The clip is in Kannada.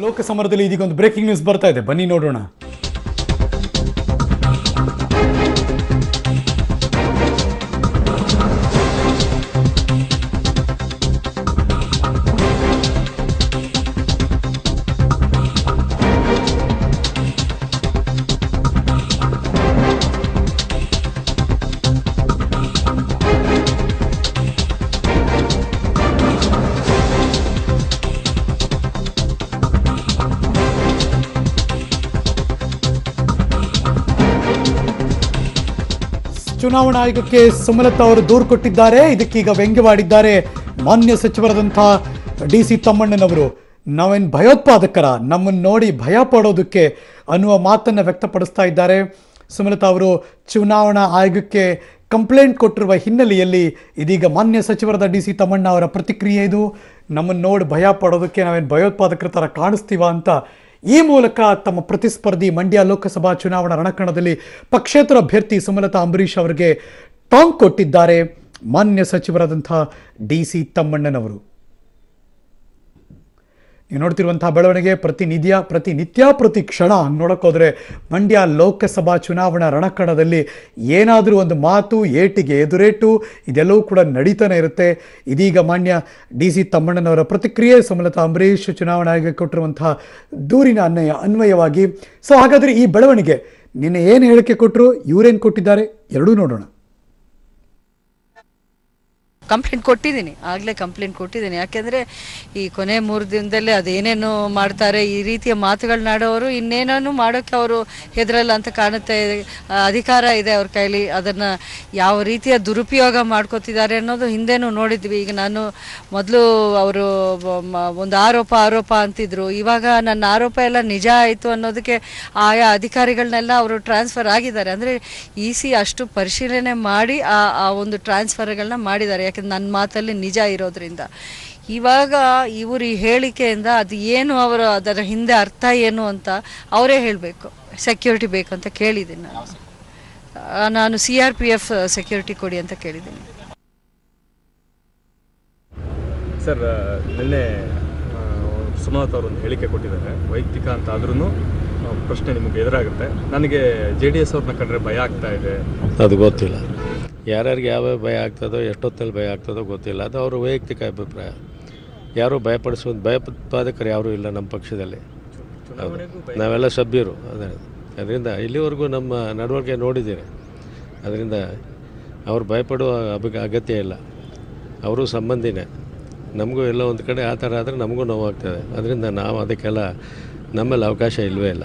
ಲೋಕಸಮರದಲ್ಲಿ ಇದೀಗ ಒಂದು ಬ್ರೇಕಿಂಗ್ ನ್ಯೂಸ್ ಬರ್ತಾ ಇದೆ. ಬನ್ನಿ ನೋಡೋಣ. ಚುನಾವಣಾ ಆಯೋಗಕ್ಕೆ ಸುಮಲತಾ ಅವರು ದೂರು ಕೊಟ್ಟಿದ್ದಾರೆ. ಇದಕ್ಕೀಗ ವ್ಯಂಗ್ಯವಾಡಿದ್ದಾರೆ ಮಾನ್ಯ ಸಚಿವರಾದಂತಹ ಡಿ ಸಿ ತಮ್ಮಣ್ಣನವರು. ನಾವೇನು ಭಯೋತ್ಪಾದಕರ? ನಮ್ಮನ್ನು ನೋಡಿ ಭಯ ಪಡೋದಕ್ಕೆ ಅನ್ನುವ ಮಾತನ್ನು ವ್ಯಕ್ತಪಡಿಸ್ತಾ ಇದ್ದಾರೆ. ಸುಮಲತಾ ಅವರು, ಚುನಾವಣಾ ಆಯೋಗಕ್ಕೆ ಕಂಪ್ಲೇಂಟ್ ಕೊಟ್ಟಿರುವ ಹಿನ್ನೆಲೆಯಲ್ಲಿ ಇದೀಗ ಮಾನ್ಯ ಸಚಿವರಾದ ಡಿ ಸಿ ತಮ್ಮಣ್ಣ ಅವರ ಪ್ರತಿಕ್ರಿಯೆ ಇದು. ನಮ್ಮನ್ನು ನೋಡಿ ಭಯ ಪಡೋದಕ್ಕೆ ನಾವೇನು ಭಯೋತ್ಪಾದಕರ ಥರ ಕಾಣಿಸ್ತೀವ ಅಂತ ಈ ಮೂಲಕ ತಮ್ಮ ಪ್ರತಿಸ್ಪರ್ಧಿ ಮಂಡ್ಯ ಲೋಕಸಭಾ ಚುನಾವಣಾ ರಣಕಣದಲ್ಲಿ ಪಕ್ಷೇತರ ಅಭ್ಯರ್ಥಿ ಸುಮಲತಾ ಅಂಬರೀಷ್ ಅವರಿಗೆ ಟಾಂಗ್ ಕೊಟ್ಟಿದ್ದಾರೆ ಮಾನ್ಯ ಸಚಿವರಾದಂಥ ಡಿ ಸಿ ತಮ್ಮಣ್ಣನವರು. ನೀವು ನೋಡ್ತಿರುವಂತಹ ಬೆಳವಣಿಗೆ, ಪ್ರತಿನಿಧಿಯ, ಪ್ರತಿನಿತ್ಯ, ಪ್ರತಿ ಕ್ಷಣ ನೋಡೋಕ್ಕೋದ್ರೆ ಮಂಡ್ಯ ಲೋಕಸಭಾ ಚುನಾವಣಾ ರಣಕಣದಲ್ಲಿ ಏನಾದರೂ ಒಂದು ಮಾತು ಏಟಿಗೆ ಎದುರೇಟು, ಇದೆಲ್ಲವೂ ಕೂಡ ನಡೀತಾನೆ ಇರುತ್ತೆ. ಇದೀಗ ಮಾನ್ಯ ಡಿ ಸಿ ತಮ್ಮಣ್ಣನವರ ಪ್ರತಿಕ್ರಿಯೆ, ಸುಮಲತಾ ಅಂಬರೀಷ್ ಚುನಾವಣಾ ಆಯೋಗಕ್ಕೆ ಕೊಟ್ಟಿರುವಂತಹ ದೂರಿನ ಅನ್ವಯ, ಅನ್ವಯವಾಗಿ. ಸೊ ಹಾಗಾದರೆ ಈ ಬೆಳವಣಿಗೆ ನಿನ್ನೆ ಏನು ಹೇಳಿಕೆ ಕೊಟ್ಟರು ಇವರೇನು ಕೊಟ್ಟಿದ್ದಾರೆ? ಎರಡೂ ನೋಡೋಣ. ಕಂಪ್ಲೇಂಟ್ ಕೊಟ್ಟಿದ್ದೀನಿ. ಆಗಲೇ ಕಂಪ್ಲೇಂಟ್ ಕೊಟ್ಟಿದ್ದೀನಿ. ಯಾಕೆಂದರೆ ಈ ಕೊನೆ ಮೂರು ದಿನದಲ್ಲೇ ಅದೇನೇನು ಮಾಡ್ತಾರೆ, ಈ ರೀತಿಯ ಮಾತುಗಳನ್ನಾಡೋರು ಇನ್ನೇನೂ ಮಾಡೋಕ್ಕೆ ಅವರು ಹೆದರಲ್ಲ ಅಂತ ಕಾಣುತ್ತೆ. ಅಧಿಕಾರ ಇದೆ ಅವ್ರ ಕೈಲಿ. ಅದನ್ನು ಯಾವ ರೀತಿಯ ದುರುಪಯೋಗ ಮಾಡ್ಕೋತಿದ್ದಾರೆ ಅನ್ನೋದು ಹಿಂದೆನೂ ನೋಡಿದ್ವಿ. ಈಗ ನಾನು ಮೊದಲು ಅವರು ಒಂದು ಆರೋಪ ಆರೋಪ ಅಂತಿದ್ರು. ಇವಾಗ ನನ್ನ ಆರೋಪ ಎಲ್ಲ ನಿಜ ಆಯಿತು ಅನ್ನೋದಕ್ಕೆ ಆಯಾ ಅಧಿಕಾರಿಗಳನ್ನೆಲ್ಲ ಅವರು ಟ್ರಾನ್ಸ್ಫರ್ ಆಗಿದ್ದಾರೆ. ಅಂದರೆ ಇ ಸಿ ಅಷ್ಟು ಪರಿಶೀಲನೆ ಮಾಡಿ ಆ ಆ ಒಂದು ಟ್ರಾನ್ಸ್ಫರ್ಗಳನ್ನ ಮಾಡಿದ್ದಾರೆ. ಯಾಕಂದ್ರೆ ನನ್ನ ಮಾತಲ್ಲಿ ನಿಜ ಇರೋದ್ರಿಂದ. ಇವಾಗ ಇವರು ಈ ಹೇಳಿಕೆಯಿಂದ ಅದು ಏನು ಅವರ ಅದರ ಹಿಂದೆ ಅರ್ಥ ಏನು ಅಂತ ಅವರೇ ಹೇಳಬೇಕು. ಸೆಕ್ಯೂರಿಟಿ ಬೇಕಂತ ಕೇಳಿದ್ದೀನಿ ನಾನು. ನಾನು C R P F security ಕೊಡಿ ಅಂತ ಕೇಳಿದ್ದೀನಿ. ಸರ್ ನಿನ್ನೆ ಸುಮಲತಾ ಅವರು ಒಂದು ಹೇಳಿಕೆ ಕೊಟ್ಟಿದ್ದಾರೆ. ವೈಯಕ್ತಿಕ ಅಂತ ಆದ್ರೂ ಪ್ರಶ್ನೆ ನಿಮಗೆ ಎದುರಾಗುತ್ತೆ. ನನಗೆ ಜೆ ಡಿ ಎಸ್ ಅವ್ರನ್ನ ಕಂಡ್ರೆ ಭಯ ಆಗ್ತಾ ಇದೆ. ಅದು ಗೊತ್ತಿಲ್ಲ. ಯಾರ್ಯಾರಿಗೆ ಯಾವ್ಯಾವ ಭಯ ಆಗ್ತದೋ ಎಷ್ಟೊತ್ತಲ್ಲಿ ಭಯ ಆಗ್ತದೋ ಗೊತ್ತಿಲ್ಲ. ಅದು ಅವರ ವೈಯಕ್ತಿಕ ಅಭಿಪ್ರಾಯ. ಯಾರೂ ಭಯಪಡಿಸುವ ಭಯೋತ್ಪಾದಕರು ಯಾರೂ ಇಲ್ಲ ನಮ್ಮ ಪಕ್ಷದಲ್ಲಿ. ನಾವೆಲ್ಲ ಸಭ್ಯರು. ಅದೇ. ಅದರಿಂದ ಇಲ್ಲಿವರೆಗೂ ನಮ್ಮ ನಡವಳಿಕೆ ನೋಡಿದ್ದೀರಿ. ಅದರಿಂದ ಅವ್ರು ಭಯಪಡುವ ಅಭಿ ಅಗತ್ಯ ಇಲ್ಲ. ಅವರು ಸಂಬಂಧಿನೇ. ನಮಗೂ ಎಲ್ಲ ಒಂದು ಕಡೆ ಆ ಥರ ಆದರೆ ನಮಗೂ ನೋವಾಗ್ತದೆ. ಅದರಿಂದ ನಾವು ಅದಕ್ಕೆಲ್ಲ ನಮ್ಮಲ್ಲಿ ಅವಕಾಶ ಇಲ್ಲವೇ ಇಲ್ಲ.